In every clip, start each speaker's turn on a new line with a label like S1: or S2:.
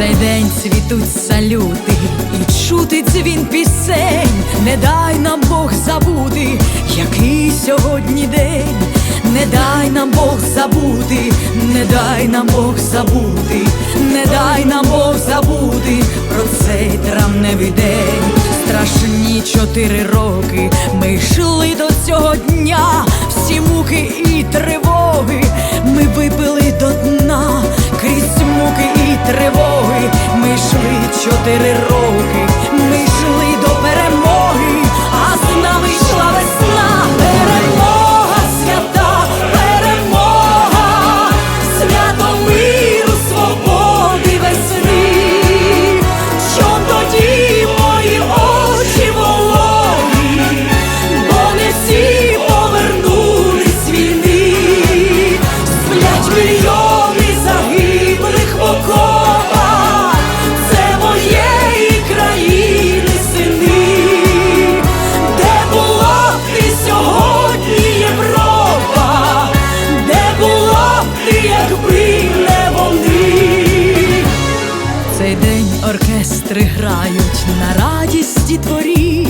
S1: цей день цвітуть салюти, і чути дзвін пісень, не дай нам Бог забути, який сьогодні день, не дай нам Бог забути, не дай нам Бог забути, не дай нам Бог забути про цей травневий день. Страшні чотири роки ми йшли до цього дня, всі муки і тривоги ми випили до дна, крізь муки і тривоги, йшли чотири оркестри грають на радісті творі,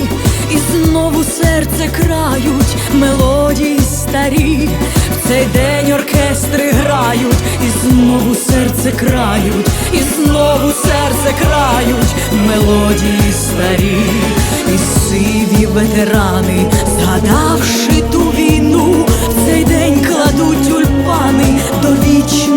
S1: і знову серце крають мелодії старі. В цей день оркестри грають, і знову серце крають, і знову серце крають мелодії старі, і сиві ветерани, згадавши ту війну, в цей день кладуть тюльпани до вічного